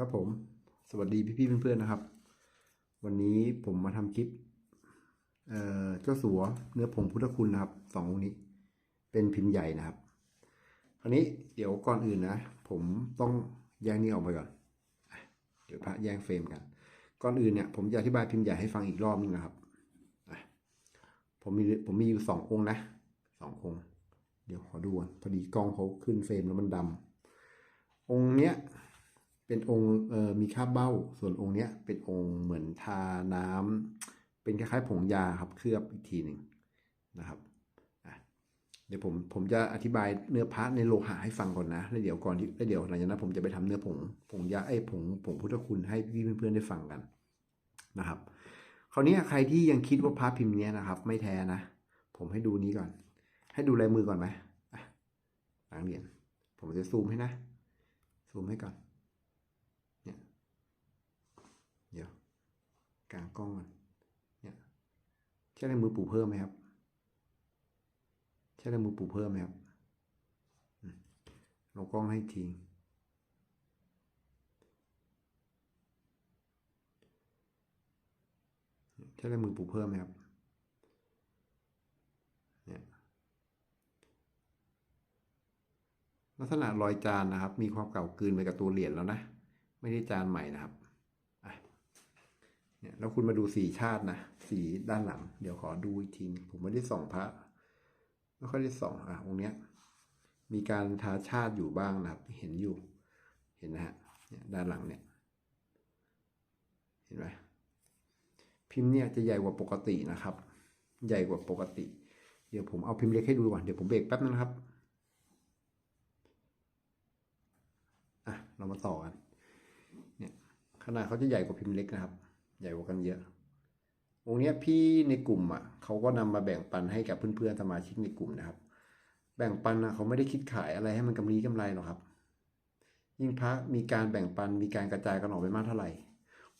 ครับผม สวัสดีพี่ๆเพื่อนๆนะครับ วันนี้ผมมาทำคลิป เอ่อ เจ้าสัวเนื้อผงพุทธคุณนะครับสององค์นี้ เป็นพิมพ์ใหญ่นะครับ คราวนี้เดี๋ยวก่อนอื่นนะ ผมต้องแยกนี้ออกมาก่อน เดี๋ยวพระแยกเฟรมกัน ก่อนอื่นเนี่ยผมจะอธิบายพิมพ์ใหญ่ให้ฟังอีกรอบนึงนะครับ ผมมีผมมีอยู่สององค์นะสององค์ เดี๋ยวขอดูก่อนพอดีกล้องเขาขึ้นเฟรมแล้วมันดำองค์เนี้ย เป็นองค์มีคราบเบ้า ส่วนองค์เนี้ยเป็นองค์เหมือนทาน้ำเป็นคล้ายๆผงยาครับเคลือบอีกทีหนึ่งนะครับเดี๋ยวผมผมจะอธิบายเนื้อพระในโลหะให้ฟังก่อนนะแล้วเดี๋ยวก่อนที่แล้วเดี๋ยวหลังจากนั้นผมจะไปทำเนื้อผงผงยาไอ้ผงผงพุทธคุณให้พี่เพื่อนๆได้ฟังกันนะครับ คราวนี้ใครที่ยังคิดว่าพระพิมพ์เนี้ยนะครับ ไม่แท้นะ ผมให้ดูนี้ก่อน ให้ดูลายมือก่อนไหมหลังเหรียญผมจะซูมให้นะ ซูมให้ก่อน เนี่ยเดี๋ยว กลางกล้องก่อนเนี่ยใช่ลายมือปู่เพิ่มไหมครับ ใช่ลายมือปู่เพิ่มไหมครับอืมลงกล้องให้อีกทีใช่ลายมือปู่เพิ่มไหมครับเนี่ยลักษณะรอยจานนะครับ มีความเก่ากลืนไปกับตัวเหรียญแล้วนะ ไม่ได้จานใหม่นะครับ เนี่ยแล้วคุณมาดูสีชาตินะสีด้านหลัง เดี๋ยวขอดูอีกทีผมไม่ได้ส่องพระไม่ค่อยได้ส่องอะองค์เนี้ย มีการทาชาติอยู่บ้างนะครับ เห็นอยู่ เห็นนะฮะเนี่ยด้านหลังเนี่ย เห็นไหมพิมพ์เนี่ยจะใหญ่กว่าปกตินะครับ ใหญ่กว่าปกติ เดี๋ยวผมเอาพิมพ์เล็กให้ดูก่อนเดี๋ยวผมเบรกแป๊บนึงนะครับอะเรามาต่อกันเนี่ยขนาดเขาจะใหญ่กว่าพิมพ์เล็กนะครับ ใหญ่กว่ากันเยอะ องค์นี้พี่ในกลุ่มอะเขาก็นำมาแบ่งปันให้กับเพื่อนๆสมาชิกในกลุ่มนะครับ แบ่งปันนะเขาไม่ได้คิดขายอะไรให้มันกำไรกำไรหรอกครับ ยิ่งพระมีการแบ่งปันมีการกระจายกันออกไปมากเท่าไหร่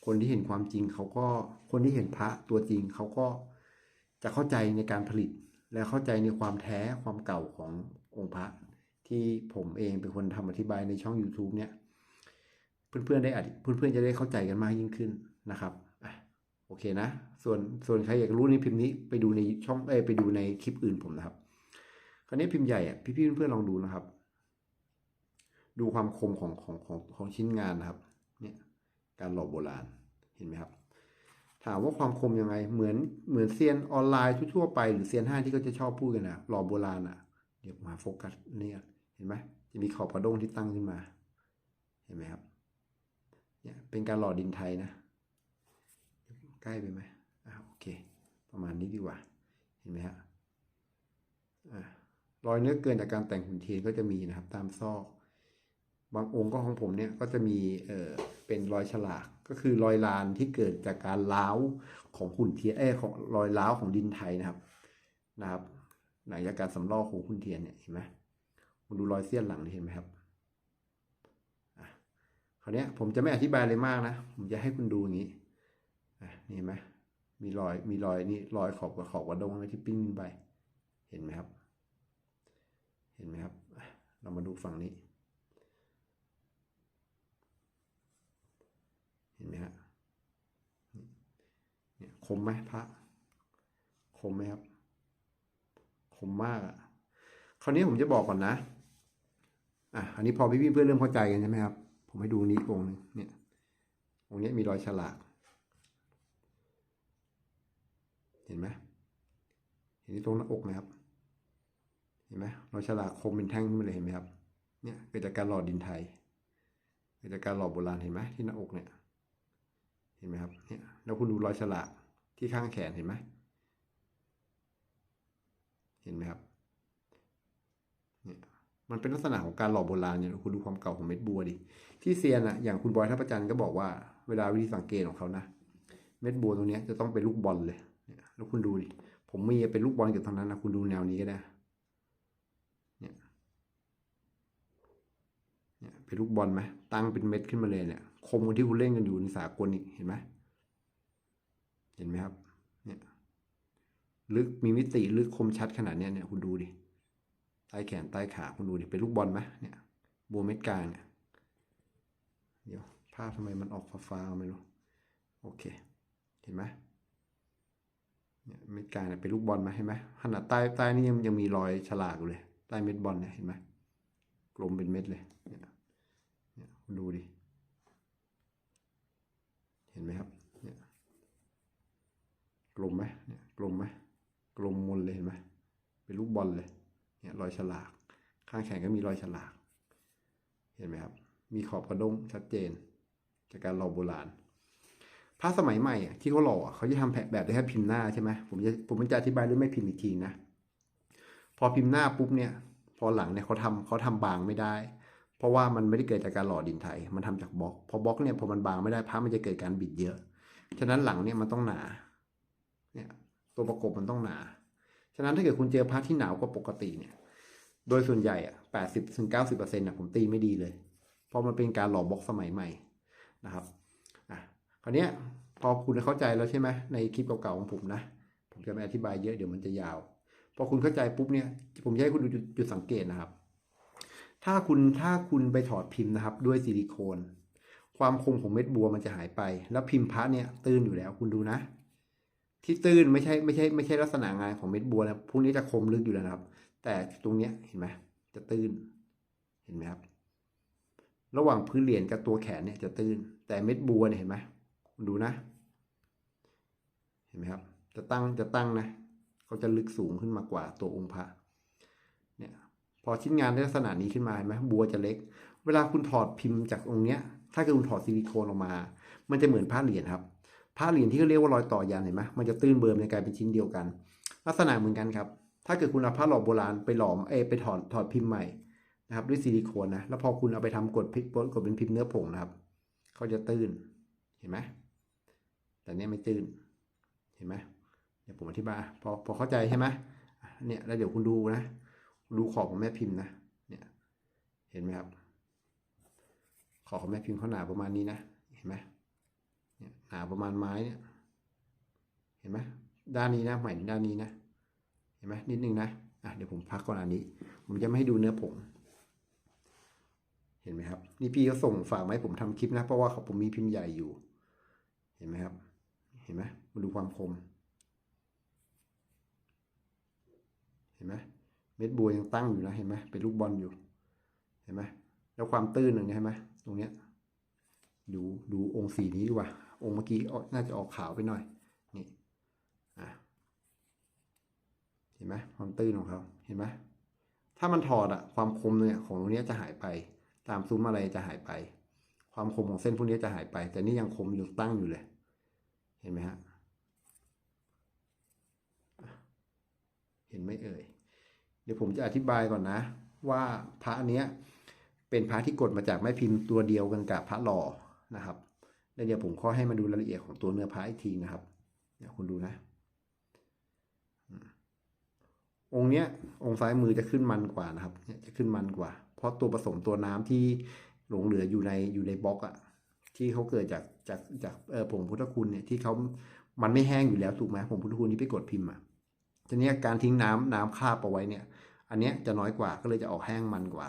คนที่เห็นความจริงเขาก็คนที่เห็นพระตัวจริงเขาก็จะเข้าใจในการผลิตและเข้าใจในความแท้ความเก่าขององค์พระ ที่ผมเองเป็นคนทำอธิบายในช่อง YouTube เนี่ย เพื่อนๆได้อเพื่อนๆจะได้เข้าใจกันมากยิ่งขึ้น นะครับอะโอเคนะ ส่วนส่วนใครอยากรู้ในพิมพ์นี้ไปดูในช่องเอไปดูในคลิปอื่นผมนะครับ คราวนี้พิมพ์ใหญ่อะพี่ๆเพื่อนๆลองดูนะครับ ดูความคมของของของของชิ้นงานนะครับ เนี่ยการหล่อโบราณเห็นไหมครับ ถามว่าความคมยังไง เหมือนเหมือนเซียนออนไลน์ทั่วๆไปหรือเซียนห้างที่เขาจะชอบพูดกันนะหล่อโบราณอะ เดี๋ยวมาโฟกัสเนี่ก่อนเห็นไหมจะมีขอบกระด้งที่ตั้งขึ้นมา เห็นไหมครับ เนี่ยเป็นการหล่อดินไทยนะ ล้ไปไหมอ่าโอเค ประมาณนี้ดีกว่า เห็นไหมฮะอ่ารอยเนื้อเกินจากการแต่งหุ่นเทียนก็จะมีนะครับ ตามซอก บางองค์ก็ของผมเนี่ยก็จะมีเอ่อเป็นรอยฉลากก็คือรอยลานที่เกิดจากการล้าวของหุ่นเทียนเอ้ของรอยล้าวของดินไทยนะครับนะครับ หลังจากการสำลอกของหุ่นเทียนเนี่ยเห็นไหมคุณดูรอยเสี้ยนหลังนี่เห็นไหมครับอะคราวนี้ผมจะไม่อธิบายเลยมากนะ ผมจะให้คุณดูอย่างนี้ นี่เห็นไหมมีรอยมีรอยนี่รอยขอบกับขอบกระดงที่ปิ้งขึ้นไป เห็นไหมครับ เห็นไหมครับ เรามาดูฝั่งนี้ เห็นไหมฮะเนี่ยคมไหมพระ คมไหมครับ คมมากอะคราวนี้ผมจะบอกก่อนนะ อะ อันนี้พอพี่ๆเพื่อนเริ่มเข้าใจกันใช่ไหมครับ ผมให้ดูนี้องค์นึงเนี่ย องค์นี้มีรอยฉลาก เห็นไหมเห็นที่ตรงหน้าอกไหมครับเห็นไหมรอยฉลากคมเป็นแท่งขึ้นมาเลยเห็นไหมครับเนี่ยเกิดจากการหล่อดินไทยเกิดจากการหล่อโบราณเห็นไหมที่หน้าอกเนี่ยเห็นไหมครับเนี่ยแล้วคุณดูรอยฉลากที่ข้างแขนเห็นไหมเห็นไหมครับเนี่ยมันเป็นลักษณะของการหล่อโบราณเนี่ยคุณดูความเก่าของเม็ดบัวดิที่เซียนอะอย่างคุณบอยทัพประจันก็บอกว่า เวลาวิธีสังเกตของเขานะ เม็ดบัวตรงนี้จะต้องเป็นลูกบอลเลย แล้วคุณดูดิผมมีเป็นลูกบอลเกือบทั้งนั้นนะคุณดูแนวนี้ก็ได้เนี่ยเนี่ยเป็นลูกบอลไหมตั้งเป็นเม็ดขึ้นมาเลยเนี่ยคมกว่าที่คุณเล่นกันอยู่ในสากลอีกเห็นไหมเห็นไหมครับเนี่ยลึกมีมิติลึกคมชัดขนาดเนี้ยเนี่ยคุณดูดิใต้แขนใต้ขาคุณดูดิเป็นลูกบอลไหมเนี่ยบัวเม็ดกลางเนี่ยเดี๋ยวภาพทำไมมันออกฟ้าๆไม่รู้โอเค เห็นไหม เนี่ยเม็ดกลางเนี่ยเป็นลูกบอลไหมเห็นไหมขนาดใต้ใต้นี่ยังยังมีรอยฉลากอยู่เลย ใต้เม็ดบอลเนี่ยเห็นไหมกลมเป็นเม็ดเลยเนี่ยเนี่ยคุณดูดิเห็นไหมครับเนี่ยกลมไหมเนี่ยกลมไหมกลมมนเลยเห็นไหมเป็นลูกบอลเลยเนี่ยรอยฉลาก ข้างแขนก็มีรอยฉลาก เห็นไหมครับ มีขอบกระด้งชัดเจน จากการหล่อโบราณ พระสมัยใหม่ที่เขาหล่อเขาจะทำแบบได้แค่พิมพ์หน้าใช่ไหมผมจะผมจะอธิบายเรื่องไม่พิมพ์อีกทีนะพอพิมพ์หน้าปุ๊บเนี่ย พอหลังเนี่ยเขาทำเขาทำบางไม่ได้ เพราะว่ามันไม่ได้เกิดจากการหล่อดินไทย มันทำจากบล็อก พอบล็อกเนี่ยพอมันบางไม่ได้พระมันจะเกิดการบิดเยอะ ฉะนั้นหลังเนี่ยมันต้องหนา เนี่ยตัวประกบมันต้องหนา ฉะนั้นถ้าเกิดคุณเจอพระที่หนากว่าปกติเนี่ย โดยส่วนใหญ่อะแปดสิบถึงเก้าสิบเปอร์เซ็นต์ะผมตีไม่ดีเลย เพราะมันเป็นการหล่อบล็อกสมัยใหม่นะครับ ราวนี้พอคุณเข้าใจแล้วใช่ไหมในคลิปเก่าๆของผมนะ ผมจะไม่อธิบายเยอะเดี๋ยวมันจะยาว พอคุณเข้าใจปุ๊บเนี่ย ผมจะให้คุณดูจุดจุดสังเกตนะครับ ถ้าคุณถ้าคุณไปถอดพิมพ์นะครับ ด้วยซิลิโคน ความคมของเม็ดบัวมันจะหายไป แล้วพิมพ์พระเนี่ยตื้นอยู่แล้วคุณดูนะ ที่ตื้นไม่ใช่ไม่ใช่ไม่ใช่ลักษณะงานของเม็ดบัวนะพวกนี้จะคมลึกอยู่แล้วนะครับ แต่ตรงเนี้ยเห็นไหมจะตื้น เห็นไหมครับ ระหว่างพื้นเหรียญกับตัวแขนเนี่ยจะตื้น แต่เม็ดบัวเนี่ยเห็นไหม ดูนะ เห็นไหมครับ จะตั้งจะตั้งนะเขาจะลึกสูงขึ้นมากว่าตัวองค์พระเนี่ยพอชิ้นงานได้ลักษณะนี้ขึ้นมาเห็นไหมบัวจะเล็ก เวลาคุณถอดพิมพ์จากองค์เนี้ย ถ้าเกิดคุณถอดซิลิโคนออกมา มันจะเหมือนผ้าเหรียญครับผ้าเหรียญที่เขาเรียกว่ารอยต่อยันเห็นไหมมันจะตื้นเบิร์มในกลายเป็นชิ้นเดียวกัน ลักษณะเหมือนกันครับ ถ้าเกิดคุณเอาผ้าหล่อโบราณไปหลอมเอไปถอดถอดพิมพ์ใหม่นะครับด้วยซิลิโคนนะแล้วพอคุณเอาไปทำกดพิมพ์กดเป็นพิมพ์เนื้อผงนะครับเขาจะตื้นเห็นไหม แต่เนี้ยไม่ตื้น เห็นไหมเดี๋ยวผมอธิบายพอพอเข้าใจใช่ไหมเนี่ยแล้วเดี๋ยวคุณดูนะ ดูขอบของแม่พิมพ์นะ เนี่ย เห็นไหมครับ ขอบของแม่พิมพ์เขาหนาประมาณนี้นะ เห็นไหมเนี่ยหนาประมาณไม้เนี่ย เห็นไหมด้านนี้นะใหม่ด้านนี้นะ เห็นไหมนิดนึงนะ อะเดี๋ยวผมพักก่อนอันนี้ ผมจะไม่ให้ดูเนื้อผง เห็นไหมครับ นี่พี่เขาส่งฝากมาให้ผมทำคลิปนะ เพราะว่าเขาผมมีพิมพ์ใหญ่อยู่ เห็นไหมครับ เห็นไหมมาดูความคม เห็นไหมเม็ดบัวยังตั้งอยู่นะ เห็นไหมเป็นลูกบอลอยู่ เห็นไหมแล้วความตื้นหนึ่งเห็นไหมตรงเนี้ยดูดูองค์สีนี้ดีกว่า องค์เมื่อกี้ออน่าจะออกขาวไปหน่อย นี่อะเห็นไหมความตื้นของเขาเห็นไหมถ้ามันถอดอะความคมเนี่ยของตรงนี้จะหายไป ตามซุ้มอะไรจะหายไป ความคมของเส้นพวกนี้จะหายไป แต่นี่ยังคมอยู่ตั้งอยู่เลย ห็นไหมฮะ เห็นไหมเอ่ย เดี๋ยวผมจะอธิบายก่อนนะ ว่าพระเนี้ยเป็นพระที่กดมาจากแม่พิมพ์ตัวเดียวกันกับพระหล่อนะครับแล้วเดี๋ยวผมขอให้มาดูรายละเอียดของตัวเนื้อพระอีกทีนะครับ เดี๋ยวคุณดูนะ องค์เนี้ย องค์ซ้ายมือจะขึ้นมันกว่านะครับ เนี่ยจะขึ้นมันกว่า เพราะตัวผสมตัวน้ำที่หลงเหลืออยู่ในอยู่ในบล็อกอะ ที่เขาเกิดจากจากจากผงพุทธคุณเนี่ยที่เขามันไม่แห้งอยู่แล้วถูกไหมผงพุทธคุณที่ไปกดพิมพ์อะทีนี้การทิ้งน้ำน้ำคาบเอาไว้เนี่ย อันเนี้ยจะน้อยกว่าก็เลยจะออกแห้งมันกว่า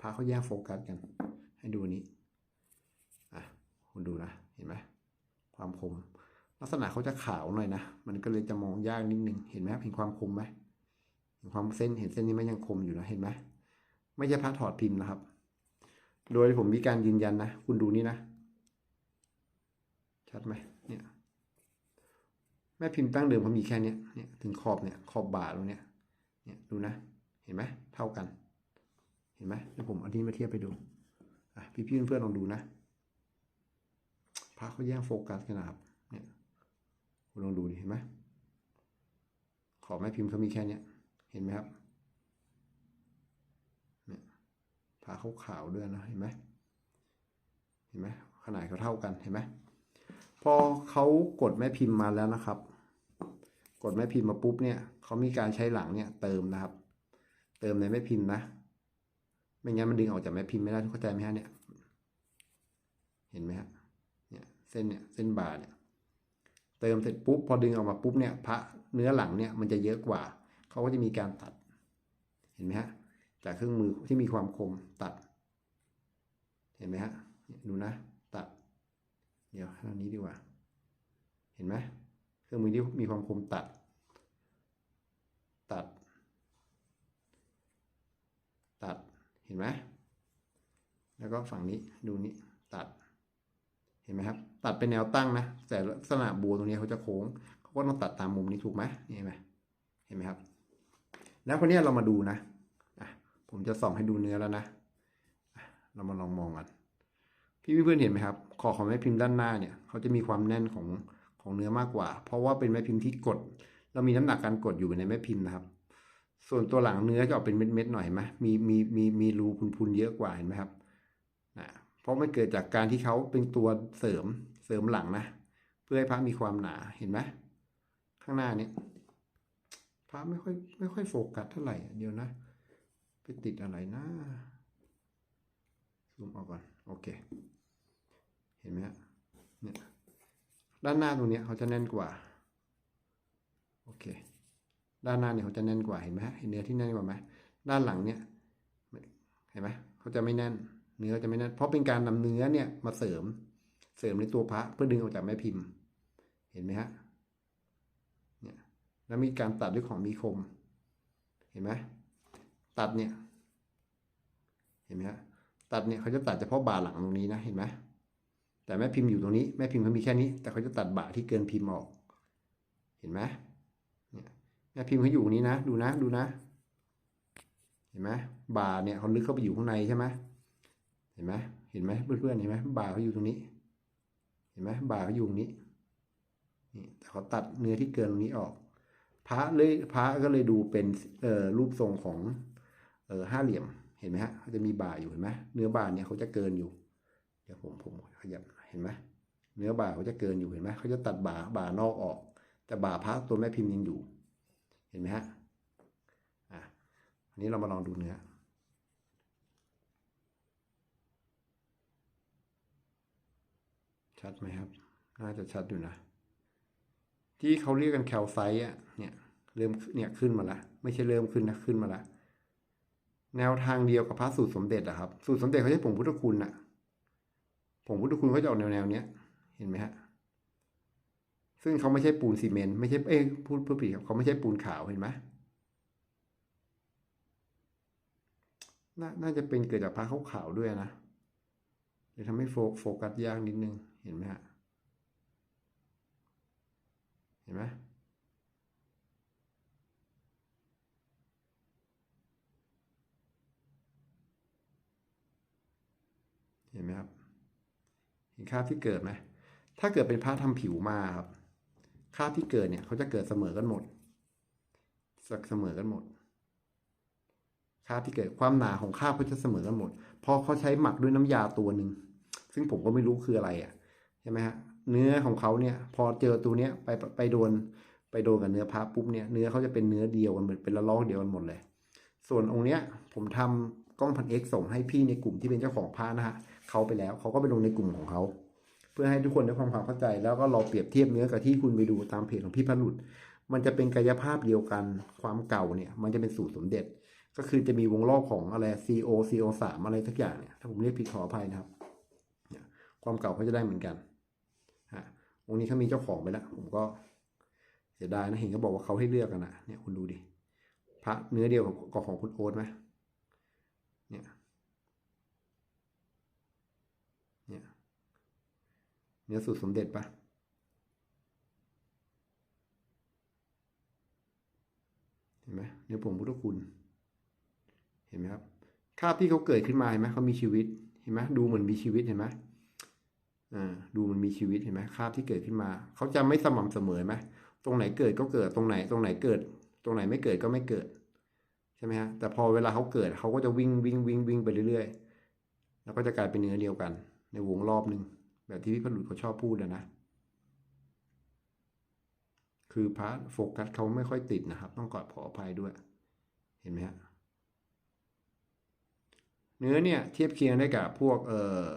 พาเขาแยกโฟกัสกัน ให้ดูนี้อะคุณดูนะเห็นไหมความคม ลักษณะเขาจะขาวหน่อยนะมันก็เลยจะมองยากนิดนึงเห็นไหมเห็นความคมไหมเห็นความเส้นเห็นเส้นนี้ไหมยังคมอยู่นะเห็นไหมไม่ใช่พระถอดพิมพ์นะครับ โดยผมมีการยืนยันนะ คุณดูนี่นะ ชัดไหมเนี่ยแม่พิมพ์ตั้งเดิมเขามีแค่เนี้ยเนี่ยถึงขอบเนี่ยขอบบ่าตรงเนี้ยเนี่ยดูนะเห็นไหมเท่ากัน เห็นไหมเดี๋ยวผมเอาที่มาเทียบไปดูอะพี่พี่เพื่อนลองดูนะพระเขาแย่งโฟกัสกันนะครับเนี่ยคุณลองดูดิเห็นไหมขอบแม่พิมพ์เขามีแค่เนี้ยเห็นไหมครับเนี่ยพระเขาขาวด้วยนะเห็นไหมเห็นไหมขนาดเขาเท่ากันเห็นไหม พอเขากดแม่พิมพ์มาแล้วนะครับ กดแม่พิมพ์มาปุ๊บเนี่ยเขามีการใช้หลังเนี่ยเติมนะครับ เติมในแม่พิมพ์นะ ไม่งั้นมันดึงออกจากแม่พิมพ์ไม่ได้เข้าใจไหมฮะเนี่ย เห็นไหมฮะเนี่ยเส้นเนี่ยเส้นบาเนี่ยเติมเสร็จปุ๊บพอดึงออกมาปุ๊บเนี่ยพระเนื้อหลังเนี่ยมันจะเยอะกว่าเขาก็จะมีการตัด เห็นไหมฮะจากเครื่องมือที่มีความคมตัด เห็นไหมฮะเนี่ ยดูนะตัดทางนี้ดีกว่า เห็นไหมเครื่องมือที่มีความคมตัด ตัด ตัด เห็นไหมแล้วก็ฝั่งนี้ดูนี้ตัด เห็นไหมครับ ตัดเป็นแนวตั้งนะ แต่ลักษณะบัวตรงนี้เขาจะโค้งเขาก็ต้องตัดตามมุมนี้ถูกไหมนี่เห็นไหมเห็นไหมครับ แล้วคนนี้เรามาดูนะอะผมจะส่องให้ดูเนื้อแล้วนะะเรามาลองมองกัน พี่เพื่อนเห็นไหมครับ คอของแม่พิมพ์ด้านหน้าเนี่ยเขาจะมีความแน่นของของเนื้อมากกว่า เพราะว่าเป็นแม่พิมพ์ที่กด เรามีน้ำหนักการกดอยู่ในแม่พิมพ์นะครับ ส่วนตัวหลังเนื้อจะออกเป็นเม็ดๆหน่อยไหมมีมีมีมีรูพุนๆเยอะกว่าเห็นไหมครับนะเพราะมันเกิดจากการที่เขาเป็นตัวเสริมเสริมหลังนะ เพื่อให้พระมีความหนาเห็นไหมข้างหน้านี้พระไม่ค่อยไม่ค่อยโฟกัสเท่าไหร่เดี๋ยวนะ ไปติดอะไรนะซูมออกก่อน โอเค เห็นไหมฮะเนี่ยด้านหน้าตรงนี้เขาจะแน่นกว่าโอเคด้านหน้าเนี่ยเขาจะแน่นกว่าเห็นไหมเห็นเนื้อที่แน่นกว่าไหมด้านหลังเนี่ยเห็นไหมเขาจะไม่แน่น เนื้อจะไม่แน่น เพราะเป็นการนำเนื้อเนี่ยมาเสริมเสริมในตัวพระเพื่อดึงออกจากแม่พิมพ์ เห็นไหมฮะเนี่ยแล้วมีการตัดด้วยของมีคม เห็นไหมตัดเนี่ยเห็นไหมฮะตัดเนี่ยเขาจะตัดเฉพาะบ่าหลังตรงนี้นะเห็นไหม แต่แม่พิมพ์อยู่ตรงนี้แม่พิมพ์เขามีแค่นี้ แต่เขาจะตัดบ่าที่เกินพิมพ์ออก เห็นไหมเนี่ยแม่พิมพ์เขาอยู่ตรงนี้นะ ดูนะดูนะ เห็นไหมบาเนี่ยเขาลึกเข้าไปอยู่ข้างในใช่ไหมเห็นไหมเห็นไหมเพื่อนๆเห็นไหมบาเขาอยู่ตรงนี้ เห็นไหมบาเขาอยู่ตรงนี้นี่แต่เขาตัดเนื้อที่เกินตรงนี้ออก พระเลยพระก็เลยดูเป็นเอ่อรูปทรงของเอ่อห้าเหลี่ยมเห็นไหมฮะเขาจะมีบาอยู่เห็นไหมเนื้อบาเนี่ยเขาจะเกินอยู่เดี๋ยวผมผมขยับ เห็นไหมเนื้อบ่าเขาจะเกินอยู่เห็นไหมเขาจะตัดบ่าบ่านอกออก แต่บ่าพระตัวแม่พิมพ์ยังอยู่ เห็นไหมฮะอะอันนี้เรามาลองดูเนื้อชัดไหมครับ น่าจะชัดอยู่นะ ที่เขาเรียกกันแคลไซต์อะ เนี่ยเริ่มเนี่ยขึ้นมาละ ไม่ใช่เริ่มขึ้นนะขึ้นมาละ แนวทางเดียวกับพระสูตรสมเด็จอะครับ สูตรสมเด็จเขาใช้ผงพุทธคุณอะ ผงพุทธคุณเขาจะออกแนวแนวเนี้ย เห็นไหมฮะ ซึ่งเขาไม่ใช่ปูนซีเมนต์ไม่ใช่เอ้พูดพูดผิดครับเขาไม่ใช่ปูนขาวเห็นไหมนน่าจะเป็นเกิดจากพระขาวๆด้วยนะจะทำให้โฟโฟกัสยากนิดนึง เห็นไหมฮะ เห็นไหมเห็นไหมครับ เห็นคราบที่เกิดไหมถ้าเกิดเป็นพระทำผิวมาครับคราบที่เกิดเนี่ยเขาจะเกิดเสมอกันหมดเสมอกันหมดคราบที่เกิดความหนาของคราบเขาจะเสมอกันหมดพราะเขาใช้หมักด้วยน้ำยาตัวหนึ่งซึ่งผมก็ไม่รู้คืออะไรอะใช่ไหมฮะเนื้อของเขาเนี่ย พอเจอตัวเนี้ยไปไปโดนไปโดนกับเนื้อพระปุ๊บเนี่ยเนื้อเขาจะเป็นเนื้อเดียวกันเหมือนเป็นละลอกเดียวกันหมดเลย ส่วนองค์เนี้ยผมทำกล้องพันเอ็กส่งให้พี่ในกลุ่มที่เป็นเจ้าของพระนะฮะ เขาไปแล้ว เขาก็ไปลงในกลุ่มของเขา เพื่อให้ทุกคนได้ความความเข้าใจ แล้วก็เราเปรียบเทียบเนื้อกับที่คุณไปดูตามเพจของพี่พลุดมันจะเป็นกายภาพเดียวกันความเก่าเนี่ย มันจะเป็นสูตรสมเด็จ ก็คือจะมีวงรอบของอะไร CO CO สามอะไรทักอย่างเนี่ยถ้าผมเรียกผิดขออภัยนะครับเนี่ยความเก่าเขาจะได้เหมือนกันฮะองค์นี้เขามีเจ้าของไปแล้ว ผมก็เสียดายนะเห็นเขาบอกว่าเขาให้เลือกกันนะเนี่ยคุณดูดิพระเนื้อเดียวกับของคุณโอ๊ตไหมเนี่ย เนี่ย เนื้อสูตรสมเด็จปะเห็นไหมเนื้อผงพุทธคุณ เห็นไหมครับคราบที่เขาเกิดขึ้นมาเห็นไหมเขามีชีวิตเห็นไหมดูเหมือนมีชีวิตเห็นไหมอ่าดูมันมีชีวิตเห็นไหมคราบที่เกิดขึ้นมา เขาจะไม่สม่ำเสมอไหมตรงไหนเกิดก็เกิดตรงไหน ตรงไหนเกิด ตรงไหนไม่เกิดก็ไม่เกิดใช่ไหมฮะแต่พอเวลาเขาเกิดเขาก็จะวิ่งวิ่งวิ่งวิ่งไปเรื่อยๆ แล้วก็จะกลายเป็นเนื้อเดียวกัน ในวงรอบหนึ่ง แบบที่พี่พลุดเขาชอบพูดนะ คือพระโฟกัสเขาไม่ค่อยติดนะครับ ต้องกอดขออภัยด้วย เห็นไหมฮะเนื้อเนี่ยเทียบเคียงได้กับพวกเออ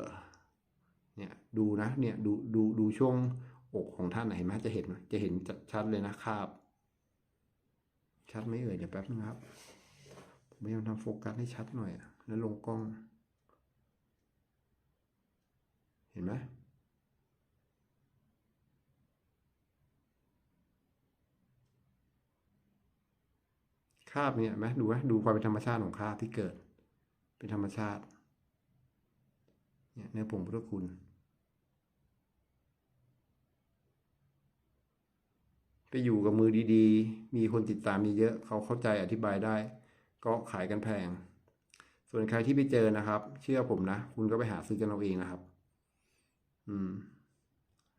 เนี่ยดูนะเนี่ยดูดูดูช่วงอกของท่านเห็นไหมจะเห็นจะเห็นชัดเลยนะครับชัดไหมเอ่ยเดี๋ยวแป๊บนึงครับผมพยายามทำโฟกัสให้ชัดหน่อย แล้วลงกล้อง เห็นไหม คราบเนี่ยไหมดูไหมดูความเป็นธรรมชาติของคราบที่เกิด เป็นธรรมชาติเนี่ยเนื้อผงพุทธคุณ ไปอยู่กับมือดีๆ มีคนติดตามเยอะๆเขาเข้าใจอธิบายได้ ก็ขายกันแพง ส่วนใครที่ไปเจอนะครับ เชื่อผมนะ คุณก็ไปหาซื้อกันเอาเองนะครับ อืม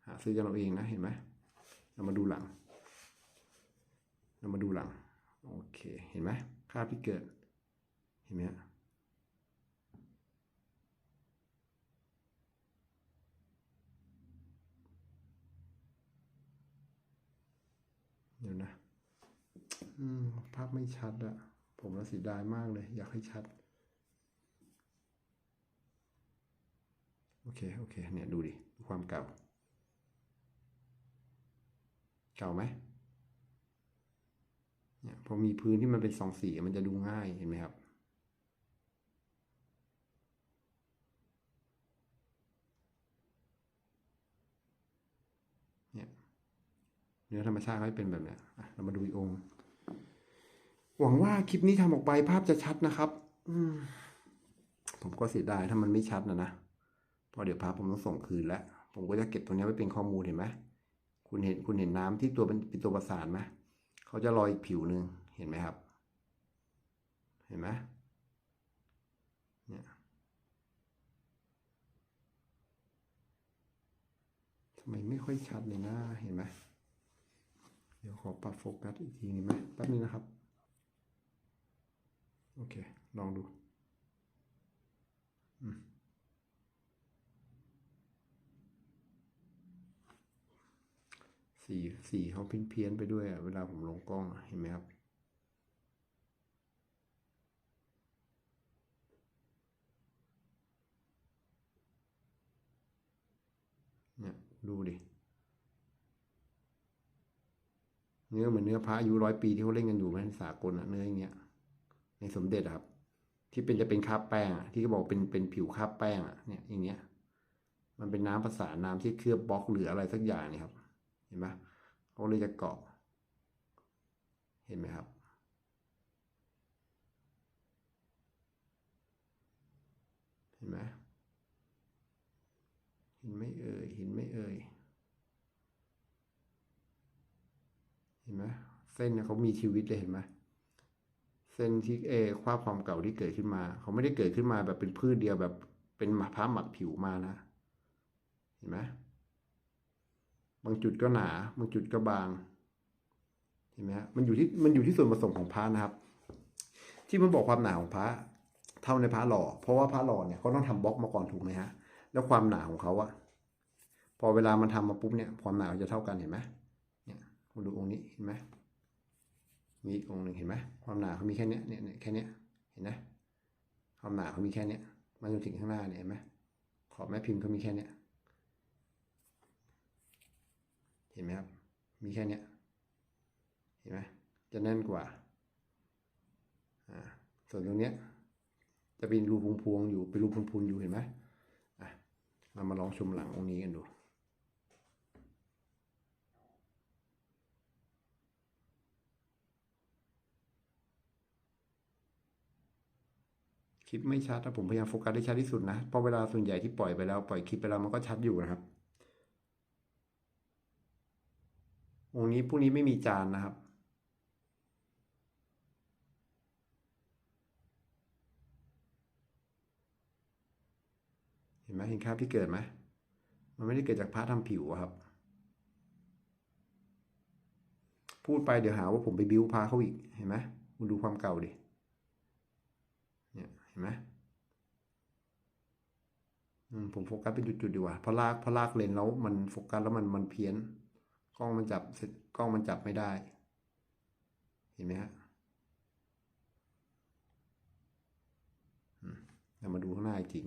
หาซื้อกันเอาเองนะ เห็นไหมเรามาดูหลัง เรามาดูหลัง โอเค เห็นไหมคราบที่เกิด เห็นไหมเดี๋ยวนะ อืม ภาพไม่ชัดอะผมละเสียดายมากเลย อยากให้ชัด โอเค โอเค เนี่ย ดูดิ ความเก่า เก่าไหม เนี่ยพอมีพื้นที่มันเป็นสองสีมันจะดูง่ายเห็นไหมครับ เนี่ยเนื้อธรรมชาติเขาเป็นแบบเนี้ยเรามาดูอีกองค์ หวังว่าคลิปนี้ทำออกไปภาพจะชัดนะครับอผมก็เสียดายถ้ามันไม่ชัดนะนะพราะเดี๋ยวพาผมต้องส่งคืนแล้ว ผมก็จะเก็บตรงนี้ไว้เป็นข้อมูลเห็นไหมคุณเห็นคุณเห็นน้ำที่ตัวเป็นเป็นตัวประสานไหม เขาจะลอยอีกผิวหนึ่งเห็นไหมครับ เห็นไหมเนี่ยทำไมไม่ค่อยชัดเลยนะเห็นไหมเดี๋ยวขอปรับโฟกัสอีกทีนึงไหมแป๊บนึงนะครับ โอเค ลองดู สีสีเขาเพี้ยนๆไปด้วยเวลาผมลงกล้องเห็นไหมครับเนี่ยดูดิ เนื้อเหมือนเนื้อพระอายุร้อยปีที่เขาเล่นกันอยู่ไหมสากลอะเนื้ออย่างเงี้ย ในสมเด็จครับ ที่เป็นจะเป็นคาบแป้งอะที่เขาบอกเป็นเป็นผิวคาบแป้งอะเนี่ยอย่างเงี้ย มันเป็นน้ำประสานน้ำที่เคลือบบล็อกหรืออะไรสักอย่างนี่ครับ เห็นไหมเขาเลยจะเกาะ เห็นไหมครับ เห็นไหมเห็นไม่เอ่ยเห็นไม่เอ่ยเห็นไหมเส้นเนี่ยเขามีชีวิตเลยเห็นไหมเส้นที่เออความความเก่าที่เกิดขึ้นมา เขาไม่ได้เกิดขึ้นมาแบบเป็นพืชเดียวแบบเป็นหมาพ้าหมักผิวมานะ เห็นไหม บางจุดก็หนา บางจุดก็บาง เห็นไหมฮะมันอยู่ที่มันอยู่ที่ส่วนผสมของพระนะครับ ที่มันบอกความหนาของพระเท่าในพระหล่อ เพราะว่าพระหล่อเนี่ยเขาต้องทำบล็อกมาก่อนถูกไหมฮะ แล้วความหนาของเขาอะพอเวลามันทำมาปุ๊บเนี่ย ความหนาจะเท่ากันเห็นไหมเนี่ยมาดูองค์นี้เห็นไหมมีอีกองค์หนึ่งเห็นไหมความหนาเขามีแค่เนี้ยเนี่ยเนี่ยแค่เนี้ยเห็นไหมความหนาเขามีแค่เนี้ยมาจนถึงข้างหน้าเนี่ยเห็นไหมขอบแม่พิมพ์เขามีแค่เนี้ย เห็นไหมครับ มีแค่เนี้ย เห็นไหมจะแน่นกว่า อ่า ส่วนตรงเนี้ย จะเป็นรูพวงๆอยู่ เป็นรูพูนๆอยู่เห็นไหมอะ เรามาลองชมหลังองค์นี้กันดูคลิปไม่ชัดถ้าผมพยายามโฟกัสได้ชัดที่สุดนะ เพราะเวลาส่วนใหญ่ที่ปล่อยไปแล้วปล่อยคลิปไปแล้วมันก็ชัดอยู่นะครับ องนี้พวกนี้ไม่มีจานนะครับ เห็นไหมเห็นคราบที่เกิดไหมมันไม่ได้เกิดจากพระทำผิวครับ พูดไปเดี๋ยวหาว่าผมไปบิ้วพาเขาอีก เห็นไหมคุณดูความเก่าดิ เนี่ยเห็นไหมผมโฟกัสเป็นจุดๆดีกว่าเพราะลากเพราะลากเลนแล้วมันโฟกัสแล้วมันมันเพี้ยน กล้องมันจับเสร็จกล้องมันจับไม่ได้ เห็นไหมฮะเรามาดูข้างหน้าจริง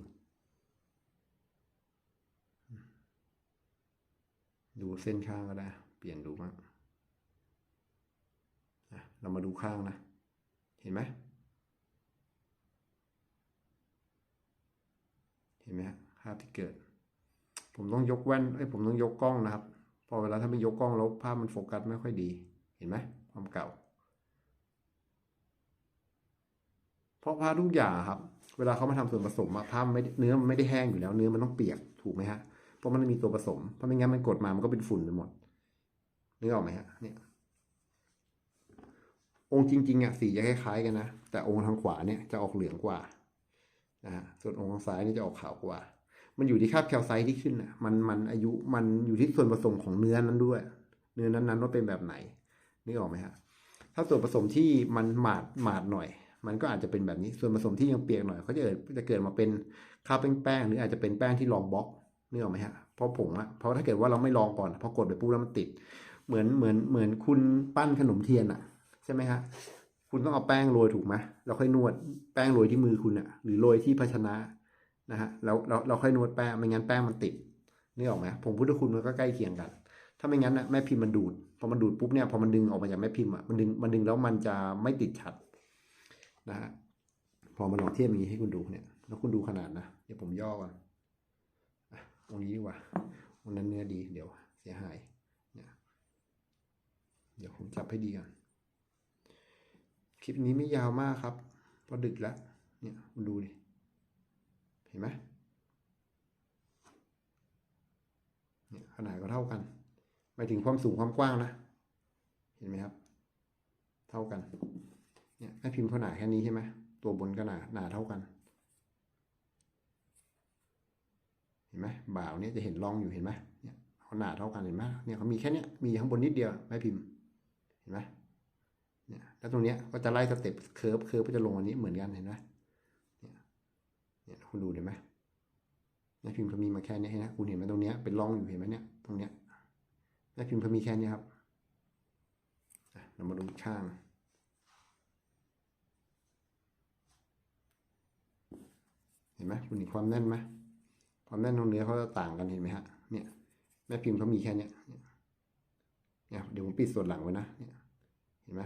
ดูเส้นข้างก็ได้ เปลี่ยนดูบ้างเรามาดูข้างนะ เห็นไหมเห็นไหมฮะภาพที่เกิด ผมต้องยกแว่นเอ้ยผมต้องยกกล้องนะครับ พอเวลาถ้าไม่ยกกล้องแล้วภาพมันโฟกัสไม่ค่อยดี เห็นไหมความเก่า เพราะพระทุกอย่างครับ เวลาเขามาทำส่วนผสมอะผ้ามันไม่เนื้อมันไม่ได้แห้งอยู่แล้ว เนื้อมันต้องเปียกถูกไหมฮะเพราะมันมีตัวผสมเพราะไม่งั้นมันกดมามันก็เป็นฝุ่นไปหมดนึกออกไหมฮะเนี่ยองค์จริงๆอะสีจะคล้ายๆกันนะ แต่องค์ทางขวาเนี่ยจะออกเหลืองกว่านะฮะส่วนองค์ทางซ้ายนี่จะออกขาวกว่า มันอยู่ที่คาบแคลไซต์ที่ขึ้นอะมันมันอายุมันอยู่ที่ส่วนผสมของเนื้อนั้นด้วย เนื้อนั้นๆว่าเป็นแบบไหนนึกออกไหมฮะถ้าส่วนผสมที่มันหมาดหมาดหน่อย มันก็อาจจะเป็นแบบนี้ส่วนผสมที่ยังเปียกหน่อยเขาจะเกิดจะเกิดมาเป็นคราบแป้งๆหรืออาจจะเป็นแป้งที่รองบล็อกนึกออกไหมฮะเพราะผงอะเพราะถ้าเกิดว่าเราไม่ลองก่อนพอกดไปปุ๊บแล้วมันติด เหมือนเหมือนเหมือนคุณปั้นขนมเทียนอะใช่ไหมฮะคุณต้องเอาแป้งโรยถูกไหมแล้วค่อยนวดแป้งโรยที่มือคุณอะหรือโรยที่ภาชนะ นะฮะแล้วเราเราค่อยนวดแป้งไม่งั้นแป้งมันติดนึกออกไหมผงพุทธคุณมันก็ใกล้เคียงกัน ถ้าไม่งั้นนะแม่พิมพ์มันดูดพอมันดูดปุ๊บเนี่ยพอมันดึงออกมาจากแม่พิมพ์อะมันดึงมันดึงแล้วมันจะไม่ติดขัดนะฮะพอมาลองเทียบอย่างนี้ให้คุณดูเนี่ยแล้วคุณดูขนาดนะเดี๋ยวผมย่อก่อนอะตรงนี้ดีกว่าตรงนั้นเนื้อดีเดี๋ยวเสียหายเนี่ยเดี๋ยวผมจับให้ดีก่อนคลิปนี้ไม่ยาวมากครับเพราะดึกแล้วเนี่ยคุณดูดิ ห็นไหมเนี่ยขนาดก็เท่ากันหมายถึงความสูงความกว้างนะ เห็นไหมครับ เท่ากันเนี่ยแม่พิมพ์เขาหนาแค่นี้ใช่ไหมตัวบนก็หนาหนาเท่ากัน เห็นไหมบ่าวเนี่ยจะเห็นร่องอยู่เห็นไหมเนี่ยเขาหนาเท่ากันเห็นไหมเนี่ยเขามีแค่เนี้ยมีข้างบนนิดเดียวแม่พิมพ์เห็นไหมเนี่ยแล้วตรงเนี้ยก็จะไล่สเต็ปเคิร์ฟเคิร์ฟก็จะลงอันนี้เหมือนกันเห็นไหม เนี่ยคุณดูเห็นไหมแม่พิมพ์เขามีมาแค่นี้นไหมคุณเห็นไหมตรงเนี้ยเป็นร่องอยู่เห็นไหมเนี่ยตรงเนี้ยแม่พิมพ์เขามีแค่นี้ครับเรามาดูช่างเห็นไหมคุณเห็นความแน่นไหมความแน่นของเนื้อเขาจะต่างกันเห็นไหมฮะเนี่ยแม่พิมพ์เขามีแค่เนี้ยเนี่ยเดี๋ยวผมปิดส่วนหลังไว้นะเนี่ยเห็นไหม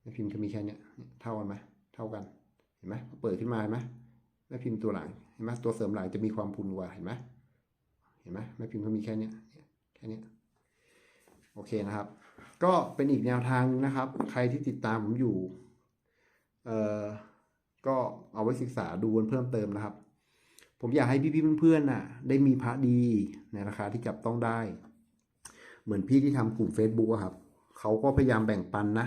แม่พิมพ์เขามีแค่เนี้ยเท่ากันไหมเท่ากัน ห็นไหมเปิดขึ้นมาเห็นไหมแม่พิมพ์ตัวหลังเห็นไหมตัวเสริมหลังจะมีความพูนกว่าเห็นไหมเห็นไหมแม่พิมพ์เขามีแค่เนี้ยแค่นี้โอเคนะครับ ก็เป็นอีกแนวทางนะครับ ใครที่ติดตามผมอยู่เอ่อก็เอาไว้ศึกษาดูกันเพิ่มเติมนะครับ ผมอยากให้พี่ๆเพื่อนๆน่ะ ได้มีพระดีในราคาที่จับต้องได้ เหมือนพี่ที่ทำกลุ่ม Facebook ครับเขาก็พยายามแบ่งปันนะ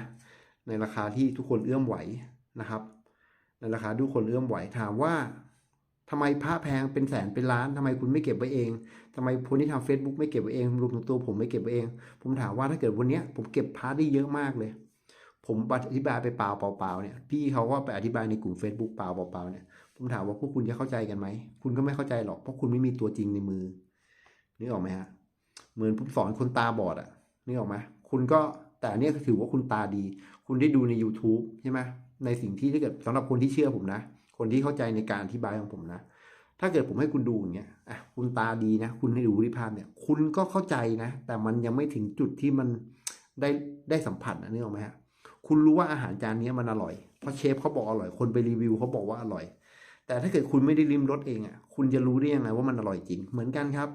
ในราคาที่ทุกคนเอื้อมไหวนะครับ ในราคาทุกคนเอื้อมไหวถามว่าทำไมพระแพงเป็นแสนเป็นล้านทำไมคุณไม่เก็บไว้เองทำไมคนที่ทำ Facebook ไม่เก็บไว้เองรวมถึงตัวผมไม่เก็บไว้เอง ผมถามว่าถ้าเกิดวันนี้ผมเก็บพระได้เยอะมากเลย ผมอธิบายไปเปล่าเปล่าเนี่ยพี่เขาก็ไปอธิบายในกลุ่ม Facebook เปล่าเปล่าเนี่ยผมถามว่าพวกคุณจะเข้าใจกันไหมคุณก็ไม่เข้าใจหรอกเพราะคุณไม่มีตัวจริงในมือนึกออกไหมฮะเหมือนผมสอนคนตาบอดอะนึกออกไหมคุณก็แต่เนี่ยถือว่าคุณตาดี คุณได้ดูใน YouTube ใช่ไหม ในสิ่งที่ถ้าเกิดสำหรับคนที่เชื่อผมนะ คนที่เข้าใจในการอธิบายของผมนะ ถ้าเกิดผมให้คุณดูอย่างเงี้ยอะคุณตาดีนะ คุณให้ดูที่ภาพเนี่ย คุณก็เข้าใจนะ แต่มันยังไม่ถึงจุดที่มันได้ได้สัมผัสนะนึกออกไหมฮะคุณรู้ว่าอาหารจานนี้มันอร่อย เพราะเชฟเขาบอกอร่อย คนไปรีวิวเขาบอกว่าอร่อย แต่ถ้าเกิดคุณไม่ได้ริมรสเองอะ คุณจะรู้ได้ยังไงว่ามันอร่อยจริง เหมือนกันครับ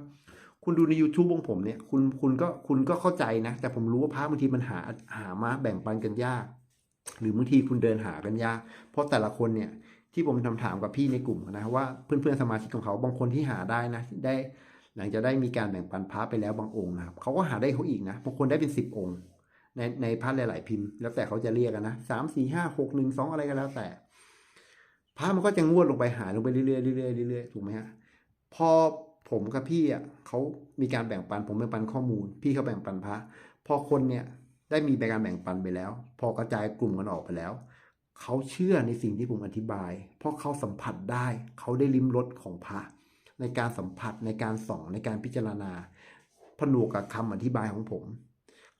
คุณดูใน YouTube ของผมเนี่ย คุณคุณก็คุณก็เข้าใจนะ แต่ผมรู้ว่าพระบางทีมันหาหามาแบ่งปันกันยาก หรือบางทีคุณเดินหากันยาก เพราะแต่ละคนเนี่ยที่ผมทำถามกับพี่ในกลุ่มนะว่าเพื่อนๆสมาชิกของเขาบางคนที่หาได้นะได้ หลังจากได้มีการแบ่งปันพระไปแล้วบางองค์นะครับเขาก็หาได้เขาอีกนะบางคนได้เป็นสิบองค์ ในในพระหลาย ๆ พิมพ์ แล้วแต่เขาจะเรียกกันนะสามสี่ห้าหกหนึ่งสองอะไรก็แล้วแต่พระมันก็จะงวดลงไปหายลงไปเรื่อยๆเรื่อยๆเรื่อยๆถูกไหมฮะพอผมกับพี่อะเขามีการแบ่งปัน ผมแบ่งปันข้อมูล พี่เขาแบ่งปันพระพอคนเนี่ย ได้มีการแบ่งปันไปแล้ว พอกระจายกลุ่มกันออกไปแล้ว เขาเชื่อในสิ่งที่ผมอธิบาย เพราะเขาสัมผัสได้ เขาได้ลิ้มรสของพระ ในการสัมผัสในการส่องในการพิจารณา ผนวกกับคำอธิบายของผม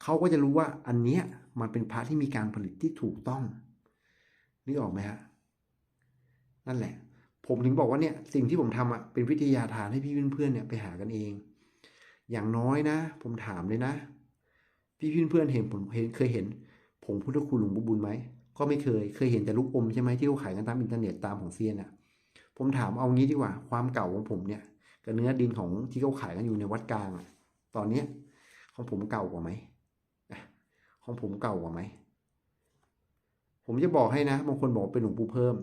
เขาก็จะรู้ว่าอันเนี้ยมันเป็นพระที่มีการผลิตที่ถูกต้องนึกออกไหมฮะนั่นแหละ ผมถึงบอกว่าเนี่ยสิ่งที่ผมทำอะเป็นวิทยาทานให้พี่เพื่อนๆเนี่ยไปหากันเอง อย่างน้อยนะ ผมถามเลยนะ พี่เพื่อนเห็นผมเห็นเคยเห็นผงพุทธคุณหลวงปู่บุญไหมก็ไม่เคยเคยเห็นแต่ลูกอมใช่ไหมที่เขาขายกันตามอินเทอร์เน็ตตามของเซียนอะผมถามเอางี้ดีกว่า ความเก่าของผมเนี่ยกับเนื้อดินของที่เขาขายกันอยู่ในวัดกลางอะตอนเนี้ยของผมเก่ากว่าไหมของผมเก่ากว่าไหมผมจะบอกให้นะบางคนบอกเป็นหลวงปู่เพิ่ม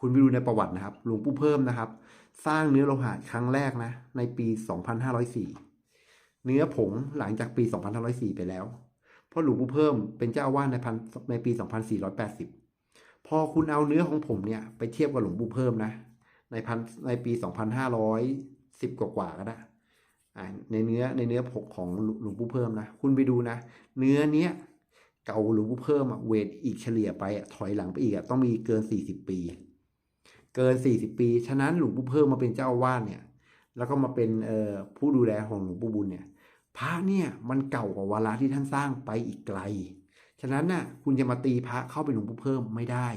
คุณไปดูในประวัตินะครับ หลวงปู่เพิ่มนะครับ สร้างเนื้อโลหะครั้งแรกนะ ในปี 2504 เนื้อผงหลังจากปี 2504 ไปแล้วเพราะหลวงปู่เพิ่มเป็นเจ้าอาวาสในพันในปี 2480 พอคุณเอาเนื้อของผมเนี่ยไปเทียบกับหลวงปู่เพิ่มนะในพันในปี 2510 กว่ากว่าก็ได้ในเนื้อในเนื้อผงของหลวงปู่เพิ่มนะ คุณไปดูนะ เนื้อเนี้ยเก่าหลวงปู่เพิ่มอะเวทอีกเฉลี่ยไปถอยหลังไปอีกอะต้องมีเกิน 40 ปี เกิน 40 ปี ฉะนั้นหลวงปู่เพิ่มมาเป็นเจ้าอาวาสเนี่ย แล้วก็มาเป็นผู้ดูแลของหลวงปู่บุญเนี่ยพระเนี่ยมันเก่ากว่าวาระที่ท่านสร้างไปอีกไกล ฉะนั้นน่ะคุณจะมาตีพระเข้าไปหลวงปู่เพิ่มไม่ได้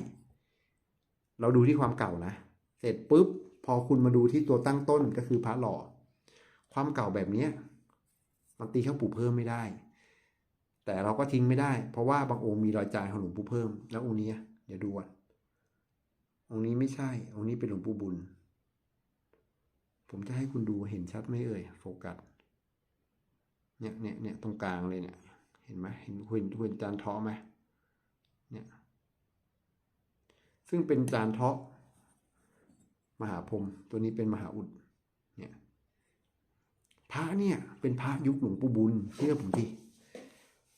เราดูที่ความเก่านะ เสร็จปุ๊บพอคุณมาดูที่ตัวตั้งต้นก็คือพระหล่อ ความเก่าแบบเนี้ยมันตีเข้าปู่เพิ่มไม่ได้ แต่เราก็ทิ้งไม่ได้ เพราะว่าบางองค์มีรอยจานของหลวงปู่เพิ่ม แล้วองค์นี้อะเดี๋ยวดูก่อนองค์นี้ไม่ใช่ องค์นี้เป็นหลวงปู่บุญ ผมจะให้คุณดูเห็นชัดไหมเอ่ยโฟกัสเนี่ยเนี่ยเนี่ยตรงกลางเลยเนี่ย เห็นไหมเห็นคุณคุณจานทาะไหมเนี่ยซึ่งเป็นจานทาะมหาพรมตัวนี้เป็นมหาอุดเนี่ยพระเนี่ยเป็นพระยุคหลวงปู่บุญเชื่อผมดิ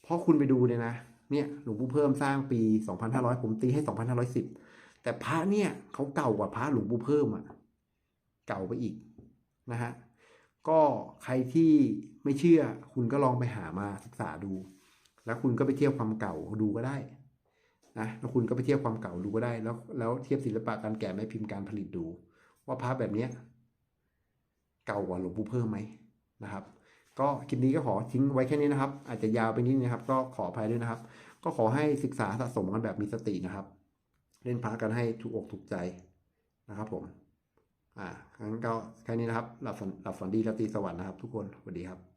เพราะคุณไปดูเลยนะเนี่ยหลวงปู่เพิ่มสร้างปี 2500 ผมตีให้ 2510 แต่พระเนี่ยเขาเก่ากว่าพระหลวงปู่เพิ่มอะ เก่าไปอีก นะฮะก็ใครที่ไม่เชื่อคุณก็ลองไปหามาศึกษาดู แล้วคุณก็ไปเทียบความเก่าดูก็ได้นะแล้วคุณก็ไปเทียบความเก่าดูก็ได้แล้วแล้วเทียบศิลปะการแกะแม่พิมพ์การผลิตดู ว่าพระแบบเนี้ยเก่ากว่าหลวงปู่เพิ่มไหมนะครับ ก็คลิปนี้ก็ขอทิ้งไว้แค่นี้นะครับ อาจจะยาวไปนิดนะครับ ก็ขออภัยด้วยนะครับ ก็ขอให้ศึกษาสะสมกันแบบมีสตินะครับ เล่นพระกันให้ถูกอกถูกใจนะครับผม อ่างั้นก็แค่นี้นะครับหลับฝันหลับฝันดีราตรีสวัสดิ์นะครับ ทุกคนสวัสดีครับ